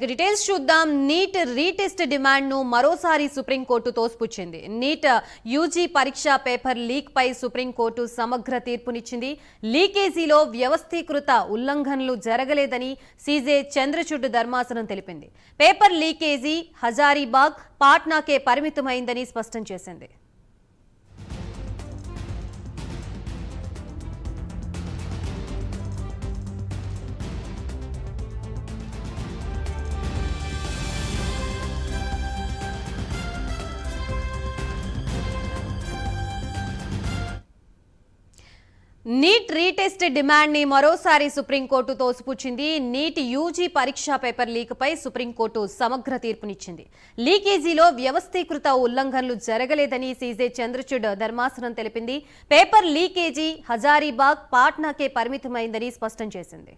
ఇక డీటెయిల్స్ చూద్దాం. Neat retest డిమాండ్ను మరోసారి సుప్రీంకోర్టు తోసిపుచ్చింది నీట్ యూజీ పరీక్ష పేపర్ లీక్పై సుప్రీంకోర్టు సమగ్ర తీర్పునిచ్చింది. లీకేజీలో వ్యవస్థీకృత ఉల్లంఘనలు జరగలేదని సీజే చంద్రచూడ్ ధర్మాసనం తెలిపింది. పేపర్ లీకేజీ హజారీబాగ్ పాట్నాకే పరిమితమైందని స్పష్టం చేసింది. నీట్ రీటెస్ట్ డిమాండ్ని మరోసారి సుప్రీంకోర్టు తోసిపుచ్చింది. నీట్ యూజీ పరీక్షా పేపర్ లీక్ పై సుప్రీంకోర్టు సమగ్ర తీర్పునిచ్చింది. లీకేజీలో వ్యవస్థీకృత ఉల్లంఘనలు జరగలేదని సీజే చంద్రచూడ్ ధర్మాసనం తెలిపింది. పేపర్ లీకేజీ హజారీబాగ్ పాట్నాకే పరిమితమైందని స్పష్టం చేసింది.